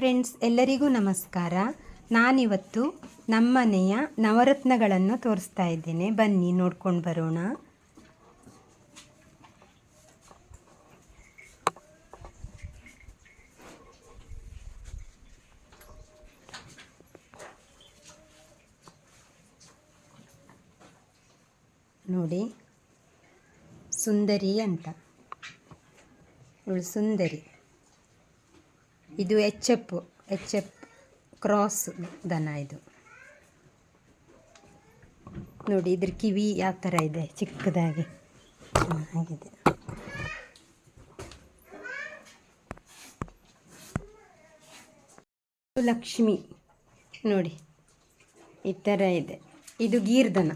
Friends ಎಲ್ಲರಿಗೂ ನಮಸ್ಕಾರ. ನಾನಿವತ್ತು ನಮ್ಮನೆಯ ನವರತ್ನಗಳನ್ನು ತೋರಿಸ್ತಾ ಇದ್ದೇನೆ. ಬನ್ನಿ, ನೋಡ್ಕೊಂಡು ಬರೋಣ. ನೋಡಿ, ಸುಂದರಿ ಅಂತ. ಇವಳು ಸುಂದರಿ. ಇದು H F H F cross ದನ ಇದು. ನೋಡಿ ಇದ್ರ ಕಿವಿ ಯಾವ ಥರ ಇದೆ, ಚಿಕ್ಕದಾಗಿ. ಹಾಗಿದೆ ಲಕ್ಷ್ಮಿ, ನೋಡಿ ಈ ಥರ ಇದೆ. ಇದು ಗೀರ್ದನ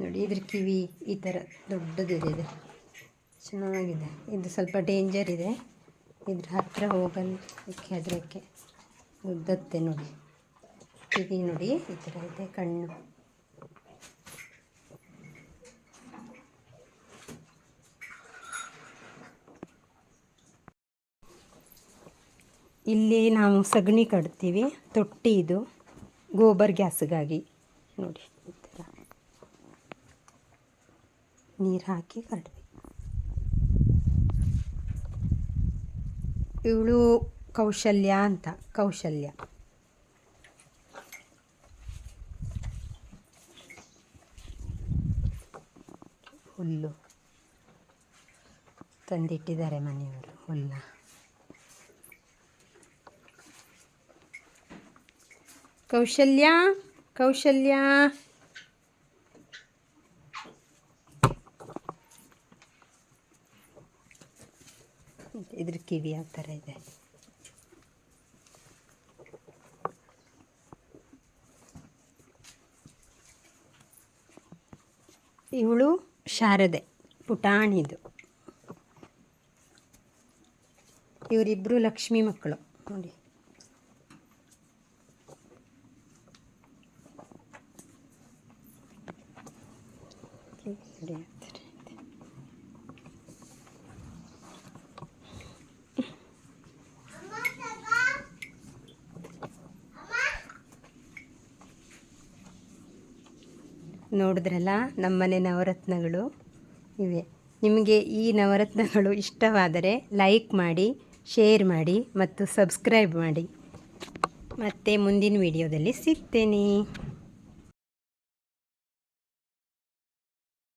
ನೋಡಿ ಇದ್ರ ಕಿವಿ ಈ ಥರ ದೊಡ್ಡದಿದೆ ಚೆನ್ನಾಗಿದೆ. ಇದು ಸ್ವಲ್ಪ ಡೇಂಜರ್ ಇದೆ. ಇದ್ರ ಹತ್ತಿರ ಹೋಗಲಿಕ್ಕೆ ಅದಕ್ಕೆ ಉದ್ದತ್ತೆ ನೋಡಿ. ಕಿವಿ ನೋಡಿ, ಈ ಥರ ಇದೆ ಕಣ್ಣು. ಇಲ್ಲಿ ನಾವು ಸಗಣಿ ಕಟ್ತೀವಿ, ತೊಟ್ಟಿ ಇದು, ಗೋಬರ್ ಗ್ಯಾಸ್ಗಾಗಿ. ನೋಡಿ, ಈ ಥರ. ನೀರು ಹಾಕಿ ಕಟ್ವಿ ಇವಳು ಕೌಶಲ್ಯ ಅಂತ ಕೌಶಲ್ಯ. ಹುಲ್ಲು. ತಂದಿಟ್ಟಿದ್ದಾರೆ ಮನೆಯವರು ಹುಲ್ಲ. ಕೌಶಲ್ಯ ಕೌಶಲ್ಯ. ಇದ್ರ ಕಿವಿ ಯಾವ ಥರ ಇದೆ. ಇವಳು ಶಾರದೆ ಪುಟಾಣಿದು. ಇವರಿಬ್ಬರು ಲಕ್ಷ್ಮಿ ಮಕ್ಕಳು. ನೋಡಿ. ನೋಡಿ ನೋಡಿದ್ರಲ್ಲ ನಮ್ಮನೆ ನವರತ್ನಗಳು ಇವೆ. ನಿಮಗೆ ಈ ನವರತ್ನಗಳು ಇಷ್ಟವಾದರೆ ಲೈಕ್ ಮಾಡಿ ಶೇರ್ ಮಾಡಿ ಮತ್ತು ಸಬ್ಸ್ಕ್ರೈಬ್ ಮಾಡಿ. ಮತ್ತೆ ಮುಂದಿನ ವಿಡಿಯೋದಲ್ಲಿ ಸಿಗ್ತೇನೆ.